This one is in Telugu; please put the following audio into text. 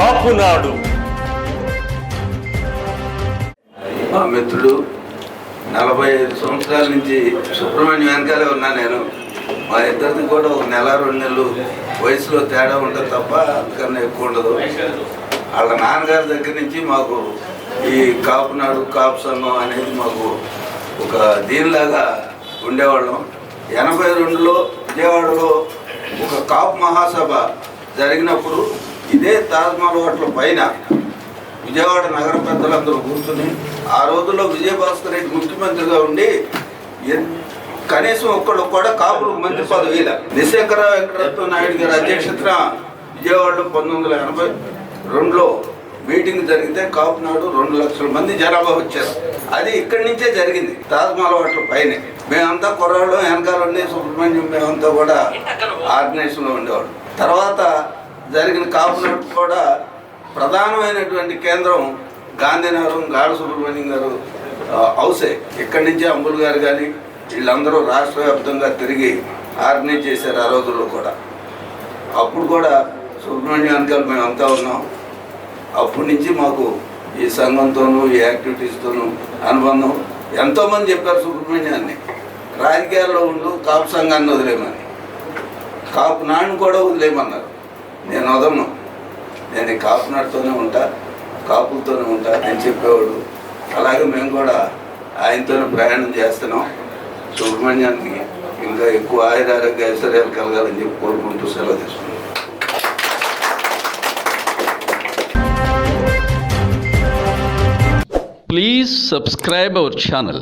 కాపునాడు. మా మిత్రుడు నలభై ఐదు సంవత్సరాల నుంచి సుబ్రహ్మణ్యం వెనకాలే ఉన్నా నేను. మా ఇద్దరిది కూడా ఒక నెల రెండు నెలలు వయసులో తేడా ఉంటుంది తప్ప అందుకన్నా ఎక్కువ ఉండదు. వాళ్ళ నాన్నగారి దగ్గర నుంచి మాకు ఈ కాపునాడు కాపు సంఘం అనేది మాకు ఒక దీనిలాగా ఉండేవాళ్ళం. ఎనభై రెండులో విజయవాడలో ఒక కాపు మహాసభ జరిగినప్పుడు ఇదే తాజ్మహల్ హోటల్ పైన విజయవాడ నగర పెద్దలందరూ కూర్చుని ఆ రోజుల్లో విజయభాస్కర్ రెడ్డి ముఖ్యమంత్రిగా ఉండి ఎన్- కనీసం ఒక్కడు కూడా కాపులు మంత్రి పదవిల నిశంకర వెంకటరత్న నాయుడు గారి అధ్యక్షతన విజయవాడలో పంతొమ్మిది వందల ఎనభై రెండులో మీటింగ్ జరిగితే కాపునాడు రెండు లక్షల మంది జనాభా వచ్చారు. అది ఇక్కడి నుంచే జరిగింది తాజ్మహల్ హోటల్ పైనే. మేమంతా కొరవడం వెనకాలండి సుబ్రహ్మణ్యం మేమంతా కూడా ఆర్గనైజేషన్లో ఉండేవాడు తర్వాత జరిగిన కాపునాడు కూడా ప్రధానమైనటువంటి కేంద్రం గాంధీనగరం గాడు సుబ్రహ్మణ్యం గారు హౌసే. ఇక్కడి నుంచే అంబుల్ గారు కానీ వీళ్ళందరూ రాష్ట్ర వ్యాప్తంగా తిరిగి ఆర్గనైజ్ చేశారు ఆ రోజుల్లో కూడా. అప్పుడు కూడా సుబ్రహ్మణ్యం మేము అంతా ఉన్నాం. అప్పటి నుంచి మాకు ఈ సంఘంతోనూ ఈ యాక్టివిటీస్తోనూ అనుబంధం. ఎంతోమంది చెప్పారు సుబ్రహ్మణ్యాన్ని. రాజకీయాల్లో ఉండు కాపు సంఘాన్ని వదిలేమని. కాపు నాన్న కూడా వదిలేయమన్నారు నేను వదలను నేను ఈ కాపునాడుతోనే ఉంటా కాపులతోనే ఉంటా అని చెప్పేవాడు. అలాగే మేము కూడా ఆయనతోనే ప్రయాణం చేస్తున్నాం. సుబ్రహ్మణ్యానికి ఇంకా ఎక్కువ ఆయురారోగ్య ఐశ్వర్యాలు కలగాలని చెప్పి కోరుకుంటూ సెలవు తీసుకున్నాం Please subscribe our channel.